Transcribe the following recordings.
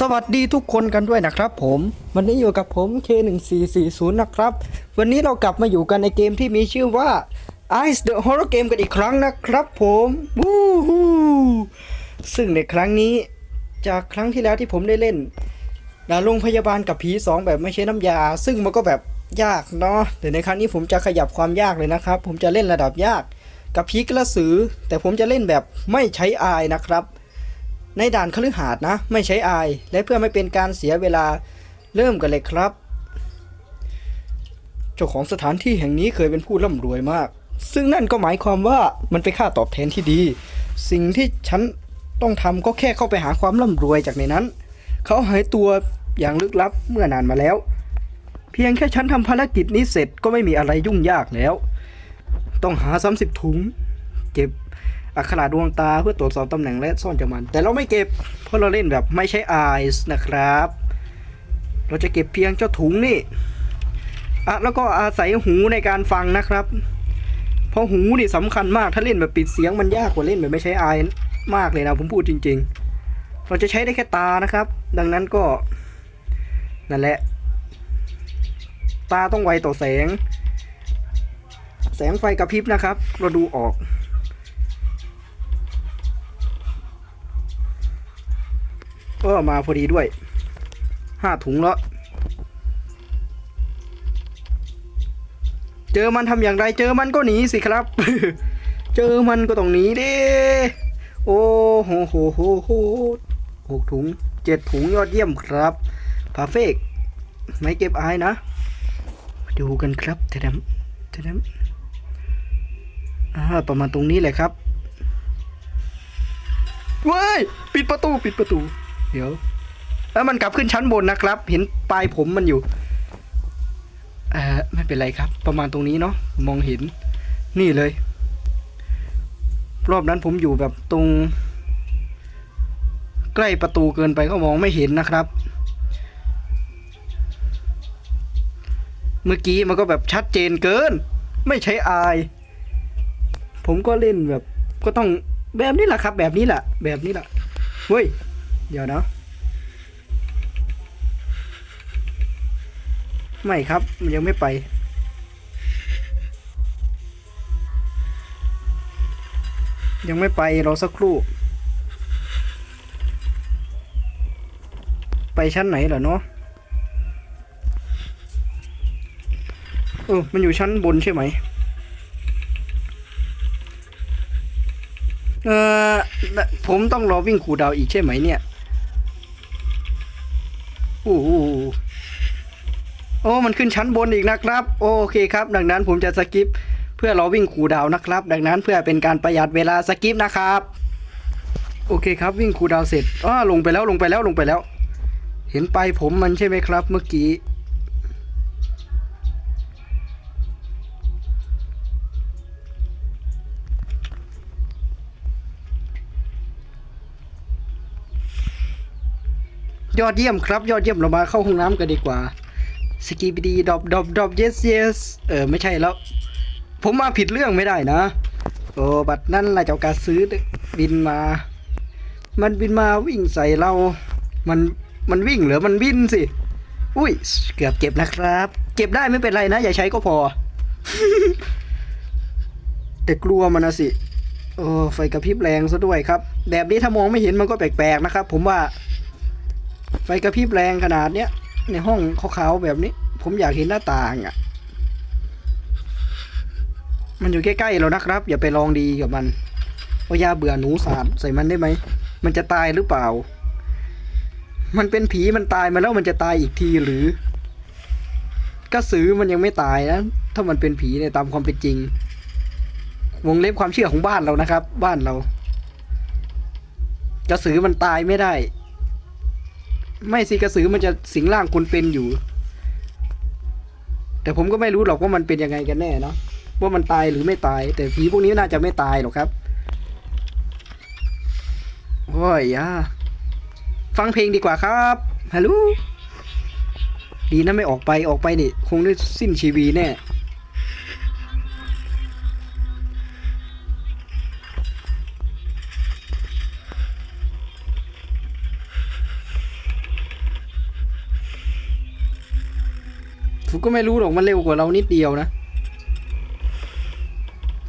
สวัสดีทุกคนกันด้วยนะครับผมวันนี้อยู่กับผม K1440 นะครับ วันนี้เรากลับมาอยู่กันในเกมที่มีชื่อว่า Ice the Horror Game กันอีกครั้งนะครับผมวู้ฮู้ซึ่งในครั้งนี้จากครั้งที่แล้วที่ผมได้เล่นดานโรงพยาบาลกับผีสองแบบไม่ใช้น้ำยา ซึ่งมันก็แบบยากเนาะแต่ในครั้งนี้ผมจะขยับความยากเลยนะครับ ผมจะเล่นระดับยากกับผีกระสือ แต่ผมจะเล่นแบบไม่ใช้อายนะครับ ในด่านคฤหาสนะ ไม่ใช้อาย และเพื่อไม่เป็นการเสียเวลาเริ่มกันเลยครับ เจ้าของสถานที่แห่งนี้เคยเป็นผู้ร่ำรวยมาก ซึ่งนั่นก็หมายความว่ามันเป็นค่าตอบแทนที่ดี สิ่งที่ฉันต้องทำก็แค่เข้าไปหาความร่ำรวยจากในนั้น เขาหายตัวอย่างลึกลับเมื่อนานมาแล้ว เพียงแค่ฉันทำภารกิจนี้เสร็จก็ไม่มีอะไรยุ่งยากแล้ว ต้องหา30ถุง เก็บ อักขระดวงตาเพื่อตรวจสอบตำแหน่งและซ่อนจากมัน แต่เราไม่เก็บ เพราะเราเล่นแบบไม่ใช้ eyes นะครับ เราจะเก็บเพียงเจ้าถุงนี่อะแล้วก็อาศัยหูในการฟังนะครับ เพราะหูนี่สำคัญมากถ้าเล่นแบบปิดเสียงมันยากกว่าเล่นแบบไม่ใช้ eye มากเลยนะผมพูดจริง ๆ เราจะใช้ได้แค่ตานะครับ ดังนั้นก็ นั่นแหละ ตาต้องไวต่อแสง แสงไฟกระพริบนะครับ เราดูออก ก็มาพอดีด้วยห้าถุงแล้วเจอมันทำอย่างไร เจอมันก็หนีสิครับ เจอมันก็ต้องหนีเด้โอ้โหโหโหโหหกถุงเจ็ดถุงยอดเยี่ยมครับพาเฟกไม่เก็บอายนะ มาดูกันครับเทดมเทดมอ่าประมาณตรงนี้แหละครับว้ายปิดประตู ปิดประตู เดี๋ยวแล้วมันกลับขึ้นชั้นบนนะครับ เห็นปลายผมมันอยู่เอ่อไม่เป็นไรครับ ประมาณตรงนี้เนาะมองเห็นนี่เลย รอบนั้นผมอยู่แบบตรง ใกล้ประตูเกินไปก็มองไม่เห็นนะครับ เมื่อกี้มันก็แบบชัดเจนเกิน ไม่ใช้อาย ผมก็เล่นแบบก็ต้องแบบนี้แหละครับ แบบนี้แหละแบบนี้แหละเฮ้ย เดี๋ยวนะ ไม่ครับ มันยังไม่ไป ยังไม่ไปรอสักครู่ ไปชั้นไหนเหรอเนาะเออ มันอยู่ชั้นบนใช่ไหม เออผมต้องรอวิ่งขู่ดาวอีกใช่ไหมเนี่ย โอ้โหโอ้มันขึ้นชั้นบนอีกนะครับ โอเคครับ ดังนั้นผมจะสกิป เพื่อรอวิ่งขู่ดาวนะครับ ดังนั้นเพื่อเป็นการประหยัดเวลาสกิปนะครับ โอเคครับ วิ่งขู่ดาวเสร็จอ้าลงไปแล้วลงไปแล้วลงไปแล้ว เห็นไปผมมันใช่ไหมครับ เมื่อกี้ ยอดเยี่ยมครับ ยอดเยี่ยมเรามาเข้าห้องน้ำกันดีกว่าสกีบีดีดอบดอบดอบ yes yes เออไม่ใช่แล้ว ผมมาผิดเรื่องไม่ได้นะ โอ้บัตรนั่นแหละเจ้าการซื้อบินมา มันบินมาวิ่งใส่เรา มันมันวิ่งเหรือมันบินสิ อุ้ยเกือบเก็บนะครับ เก็บได้ไม่เป็นไรนะ อย่าใช้ก็พอ แต่กลัวมันนะสิโอ้ไฟกระพริบแรงซะด้วยครับ แบบนี้ถ้ามองไม่เห็นมันก็แปลกๆนะครับ ผมว่า ไฟกระพริบแรงขนาดเนี้ยในห้องขาวๆแบบนี้ ผมอยากเห็นหน้าต่างอะ่ะ มันอยู่ใกล้ๆเรานะครับ อย่าไปลองดีกับมันเอายาเบื่อหนูสาดใส่มันได้ไหมมันจะตายหรือเปล่า มันเป็นผีมันตายมาแล้วมันจะตายอีกทีหรือกระสือมันยังไม่ตายนะถ้ามันเป็นผีเนี่ยตามความเป็นจริง วงเล็บความเชื่อของบ้านเรานะครับ บ้านเรา กระสือมันตายไม่ได้ ไม่สิกระสือมันจะสิงร่างคนเป็นอยู่ แต่ผมก็ไม่รู้หรอกว่ามันเป็นยังไงกันแน่เนาะว่ามันตายหรือไม่ตาย แต่ผีพวกนี้น่าจะไม่ตายหรอกครับโอ้ยอะฟังเพลงดีกว่าครับฮัลโหลดีนะไม่ออกไปออกไปนี่ คงได้สิ้นชีวีแน่ ก็ไม่รู้หรอกมันเร็วกว่าเรานิดเดียวนะ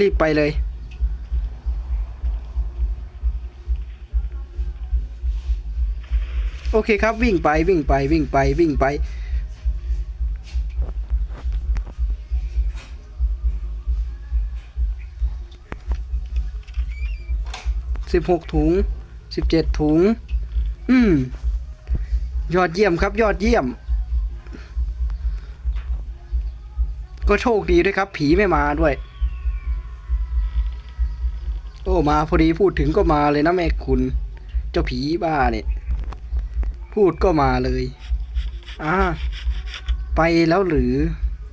รีบไปเลย โอเคครับวิ่งไปวิ่งไปวิ่งไปวิ่งไป สิบหกถุงสิบเจ็ดถุง อืม ยอดเยี่ยมครับยอดเยี่ยม ก็โชคดีด้วยครับ ผีไม่มาด้วย โอ้มาพอดีพูดถึงก็มาเลยนะแม่คุณ เจ้าผีบ้าเนี่ย พูดก็มาเลยอ่าไปแล้วหรือ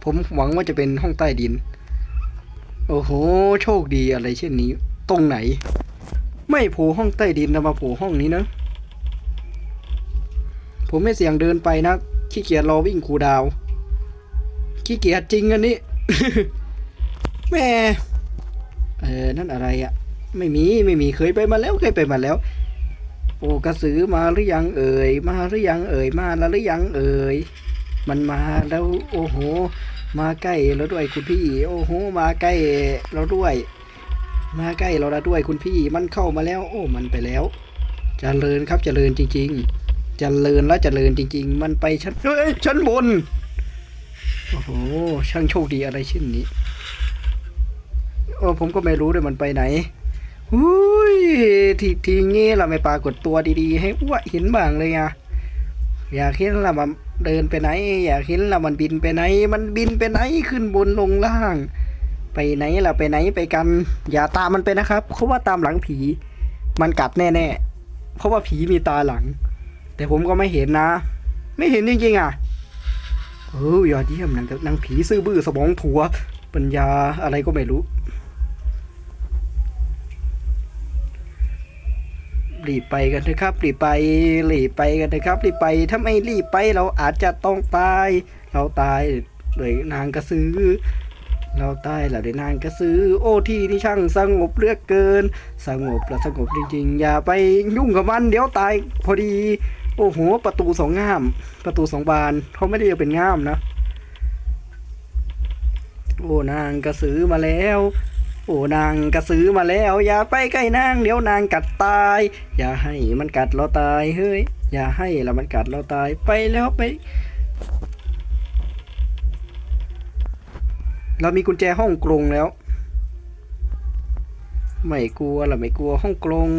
ผมหวังว่าจะเป็นห้องใต้ดิน โอ้โห โชคดีอะไรเช่นนี้ ตรงไหน ไม่โผล่ห้องใต้ดินนะมาโผล่ห้องนี้นะผมไม่เสี่ยงเดินไปนะขี้เกียจรอวิ่งคูดาว ขี้เกียจจริงอันนี้แม่เออนั่นอะไรอะ่ะ ไม่มีไม่มีเคยไปมาแล้วเคยไปมาแล้ว โอ้กระสือมาหรือยังเอ่ยมาหรือยังเอ่ยมาแล้วหรือยังเอ่ยมันมาแล้วโอ้โห มาใกล้เราด้วยคุณพี่ โอ้โห มาใกล้เราด้วย มาใกล้เราแล้วด้วยคุณพี่ มันเข้ามาแล้ว โอ้มันไปแล้วจเจริญครับจเจริญจริง ๆจเจริญแล้วจเจริญจริง ๆ มันไปชั้นเฮ้ยชั้นบน โอ้โห ช่างโชคดีอะไรเช่นนี้โอ้ผมก็ไม่รู้ด้วยมันไปไหนหุยทีทีงี้เราไม่ปรากฏตัวดีๆ ให้อ้วเห็นบ้างเลยอะอยากเห็นละมันเดินไปไหน อยากเห็นละมันบินไปไหน มันบินไปไหนขึ้นบนลงล่าง ไปไหนล่ะไปไหนไปกัน อย่าตามมันไปนะครับเพราะว่าตามหลังผี มันกัดแน่ๆเพราะว่าผีมีตาหลัง แต่ผมก็ไม่เห็นนะ ไม่เห็นจริงๆอะ เออยอดเยี่ยมนางนางผีซื่อบื้อสมองถั่วปัญญาอะไรก็ไม่รู้ รีบไปกันเถอะครับ รีบไป รีบไปกันเถอะครับ รีบไป ถ้าไม่รีบไปเราอาจจะต้องตาย เราตายโดยนางกระสือเราตายแล้วได้นางกระสือโอ้ที่ที่ช่างสงบเลือกเกิน สงบและสงบจริงๆ อย่าไปยุ่งกับมันเดี๋ยวตายพอดี โอ้โหประตูสองง่าม ประตูสองบานเขาไม่ได้เอาเป็นง่ามนะ โอ้นางกระสือมาแล้ว โอ้นางกระสือมาแล้ว อย่าไปใกล้นางเดี๋ยวนางกัดตาย อย่าให้มันกัดเราตายเฮ้ย อย่าให้ล้วมันกัดเราตายไปแล้วไป เรามีกุญแจห้องกรงแล้ว ไม่กลัวเราไม่กลัวห้องกรง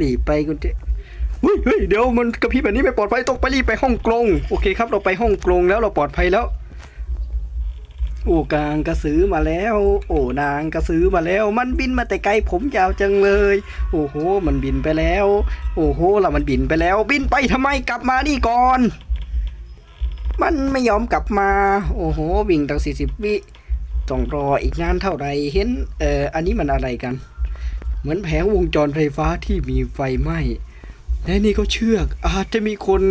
รีไปกุญแจ เฮ้ยเฮ้ยเดี๋ยวมันกระพริบแบบนี้ไม่ปลอดภัยต้องไปรีบไปห้องกรงโอเคครับ เราไปห้องกรงแล้วเราปลอดภัยแล้ว โอ้กลางกระสือมาแล้ว โอ้นางกระสือมาแล้ว มันบินมาแต่ไกลผมยาวจังเลย โอ้โห มันบินไปแล้ว โอ้โหเรามันบินไปแล้ว บินไปทำไมกลับมานี่ก่อน มันไม่ยอมกลับมา โอ้โหวิ่งตั้งสี่สิบวิต้องรออีกนานเท่าไหรเห็นเอ่ออันนี้มันอะไรกัน เหมือนแผงวงจรไฟฟ้าที่มีไฟไหม้ และนี่ก็เชือกอาจจะมีคน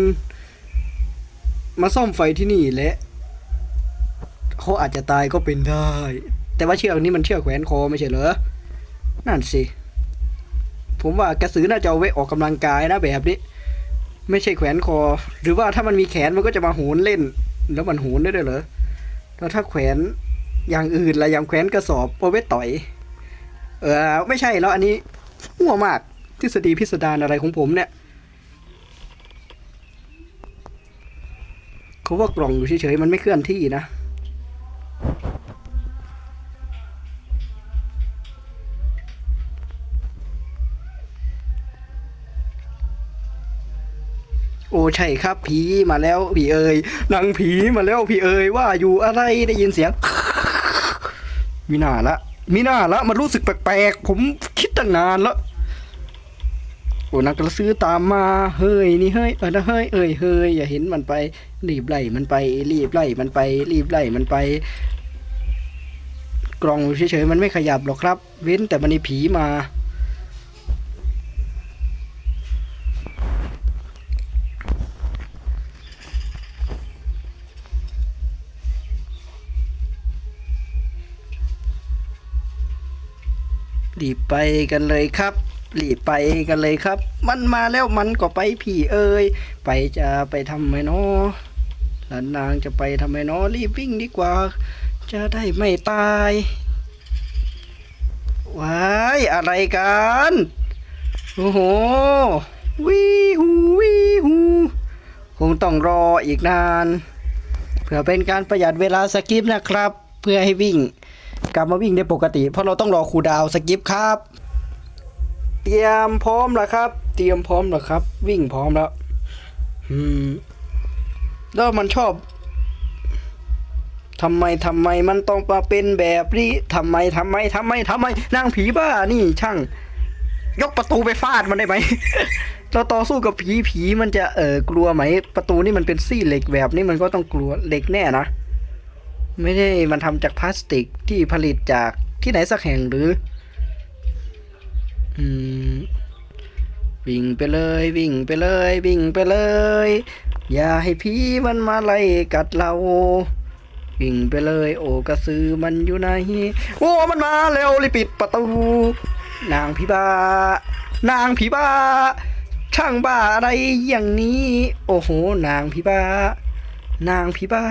มาซ่อมไฟที่นี่และเขาอาจจะตายก็เป็นได้ แต่ว่าเชือกนี้มันเชือกแขวนคอไม่ใช่เหรอ นั่นสิ ผมว่ากระสือน่าจะเอาไว้ออกกำลังกายนะแบบนี้ ไม่ใช่แขวนคอ หรือว่าถ้ามันมีแขนมันก็จะมาโหนเล่น แล้วมันโหนได้ด้วยเหรอ แล้วถ้าแขวนอย่างอื่นละอย่างแขวนกระสอบเอาไว้ต่อย เออไม่ใช่แล้วอันนี้มั่วมากทฤษฎีพิสดารอะไรของผมเนี่ย เขาว่ากล่องอยู่เฉยๆมันไม่เคลื่อนที่นะโอ้ใช่ครับผีมาแล้วผีเอ๋ยนางผีมาแล้วผีเอ๋ยว่าอยู่อะไรได้ยินเสียง มีหน้าละ มีหน้าละมันรู้สึกแปลกๆผมคิดตั้งนานแล้ว โอนางกระซื้อตามมาเฮ้ยนี่เฮ้ยเออนะเฮ้ยเอ้ยเฮ้ยอย่าเห็นมันไปรีบไล่มันไปรีบไล่มันไปรีบไล่มันไปกล่องอยู่เฉยๆมันไม่ขยับหรอกครับ เว้นแต่มันมีผีมารีบไปกันเลยครับ รีบไปกันเลยครับ มันมาแล้วมันก็ไปพี่เอ้ยไปจะไปทำไมเนาะแล้วนางจะไปทำไมเนาะรีบวิ่งดีกว่า จะได้ไม่ตายว้ายอะไรกันโอ้โหวิฮูวิฮูคงต้องรออีกนาน เพื่อเป็นการประหยัดเวลาสกิปนะครับ เพื่อให้วิ่ง กลับมาวิ่งได้ปกติ เพราะเราต้องรอครูดาวสกิปครับ เตรียมพร้อมแล้วครับ เตรียมพร้อมแล้วครับ วิ่งพร้อมแล้ว อืม แล้วมันชอบทำไมทำไมมันต้องมาเป็นแบบนี้ทำไมทำไมทำไมทำไมนางผีบ้านี่ช่าง ยกประตูไปฟาดมันได้ไหมเราต่อสู้กับผีผีมันจะเออกลัวไหม ประตูนี่มันเป็นซี่เหล็กแบบนี้มันก็ต้องกลัวเหล็กแน่นะไม่ได้มันทำจากพลาสติกที่ผลิตจากที่ไหนสักแห่งหรือ วิ่งไปเลยวิ่งไปเลยวิ่งไปเลย อย่าให้ผีมันมาไล่กัดเรา วิ่งไปเลยโอกระสือมันอยู่ไหนโอ้มันมาแล้วรีบปิดประตู นางผีบ้า นางผีบ้า ช่างบ้าอะไรอย่างนี้ โอ้โห นางผีบ้า นางผีบ้า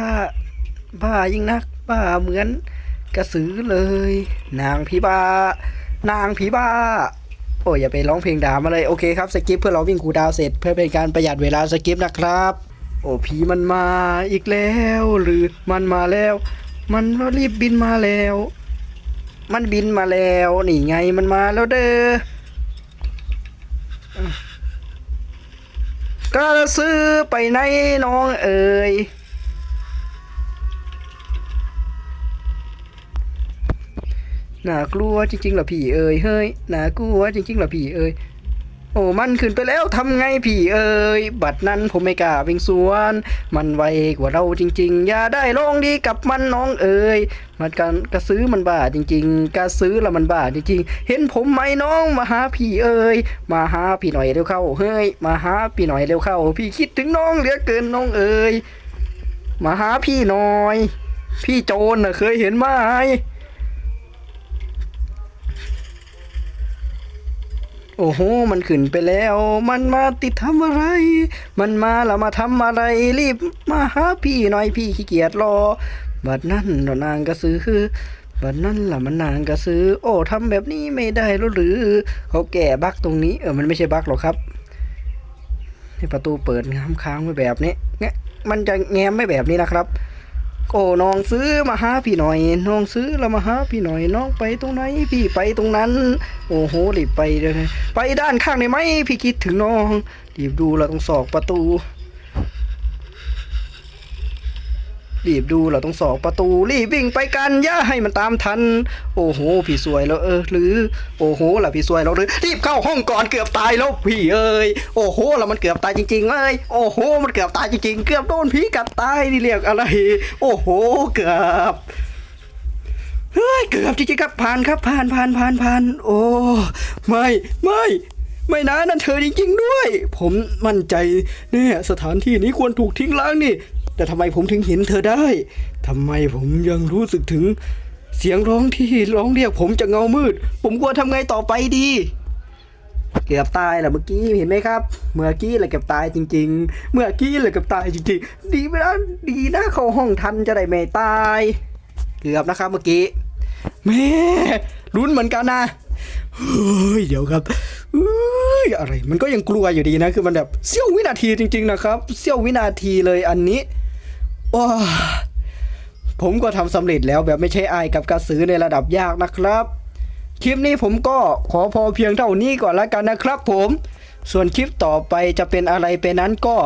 บ้ายิ่งนัก บ้าเหมือนกระสือเลย นางผีบ้า นางผีบ้า โอ้ยอย่าไปร้องเพลงด่ามาเลยโอเคครับสกิปเพื่อเราวิ่งคูดาวเสร็จ เพื่อเป็นการประหยัดเวลาสกิปนะครับ โอ้ผีมันมาอีกแล้ว หรือมันมาแล้ว มันรีบบินมาแล้ว มันบินมาแล้วนี่ไงมันมาแล้วเด้อก็ซื้อไปไหนน้องเอ๋ย น่ากลัวจริงๆเหรอพี่เอ๋ยเฮ้ยน่ากลัวจริงๆเหรอพี่เอ๋ยโอ้มันขึ้นไปแล้วทำไงพี่เอ๋ยบัดนั้นผมไม่กล้าวิ่งสวน มันไวกว่าเราจริง ๆ อย่าได้ลงดีกับมันน้องเอ๋ยมันกันกระซื้อมันบ้าจริง ๆกระซื้อแล้วมันบ้าจริงๆ เห็นผมไหมน้องมาหาพี่เอ๋ยมาหาพี่หน่อยเร็วเข้าเฮ้ยมาหาพี่หน่อยเร็วเข้า พี่คิดถึงน้องเหลือเกินน้องเอ๋ยมาหาพี่หน่อย พี่โจรน่ะเคยเห็นไหม โอ้โห มันขึ้นไปแล้ว มันมาติดทำอะไร มันมาแล้วมาทำอะไร รีบมาหาพี่หน่อยพี่ขี้เกียจรอ บัดนั้นเรานางกระซื้อบัดนั้นล่ะมันนางกระซื้อ โอ้ทำแบบนี้ไม่ได้หรือ เขาแก่บักตรงนี้ เออ มันไม่ใช่บักหรอกครับให้ประตูเปิดง้ามค้างไว้แบบนี้เนี่ยมันจะแง้มไม่แบบนี้นะครับ โอ้น้องซื้อมาหาพี่หน่อย น้องซื้อแล้วมาหาพี่หน่อย น้องไปตรงไหน พี่ไปตรงนั้น โอ้โหรีบไปเลย ไปด้านข้างได้ไหมพี่คิดถึงน้องรีบดูเราต้องสอกประตู รีบดูเราต้องสอกประตูรีบวิ่งไปกันย่าให้มันตามทัน โอ้โหพี่สวยแล้วเออหรือ โอ้โหล่ะพี่สวยแล้วหรือรีบเข้าห้องก่อนเกือบตายแล้วพี่เอ้ยโอ้โหล้วมันเกือบตายจริงๆเอ้ยโอ้โห มันเกือบตายจริงๆ เกือบโดนผีกัดตายนี่เรียกอะไร โอ้โหเกือบเฮ้ยเกือบจริงๆครับผ่านครับผ่านผ่านผ่านผ่านโอ้ไม่ไม่ไม่นะนั่นเธอจริงๆด้วย ผมมั่นใจเนี่ยสถานที่นี้ควรถูกทิ้งล้างนี่ แต่ทำไมผมถึงเห็นเธอได้ทำไมผมยังรู้สึกถึง เสียงร้องที่ร้องเรียกผมจากเงามืด ผมควทำไงต่อไปดี เกือบตายแหละเมื่อกี้เห็นไหมครับ เมื่อกี้แหละเกือบตายจริง ๆ เมื่อกี้แหละเกือบตายจริงๆ ดีไปแล้ดีนะเข้าห้องทันจะได้ไม่ตาย เกือบนะครับเมื่อกี้แม่ลุ้นเหมือนกันนะเฮ้ยเดี๋ยวครับเอ้ยอะไร มันก็ยังกลัวอยู่ดีนะ คือมันแบบเสี้ยววินาทีจริง ๆ นะครับ เสี้ยววินาทีเลยอันนี้ ว้าผมก็ทำสำเร็จแล้วแบบไม่ใช่อายกับกระสือในระดับยากนะครับ คลิปนี้ผมก็ขอพอเพียงเท่านี้ก่อนละกันนะครับ ผม ส่วนคลิปต่อไปจะเป็นอะไรไปนั้นก็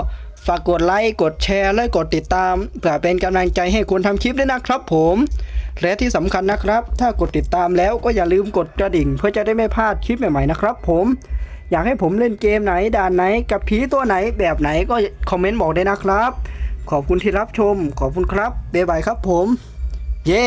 ฝากกดไลค์กดแชร์และกดติดตามเพื่อเป็นกำลังใจให้คนทำคลิปด้วยนะครับ ผมและที่สำคัญนะครับ ถ้ากดติดตามแล้วก็อย่าลืมกดกระดิ่ง เพื่อจะได้ไม่พลาดคลิปใหม่ๆนะครับ ผมอยากให้ผมเล่นเกมไหนด่านไหนกับผีตัวไหนแบบไหนก็คอมเมนต์บอกได้นะครับ ขอบคุณที่รับชม ขอบคุณครับบ๊ายบายครับผม เย้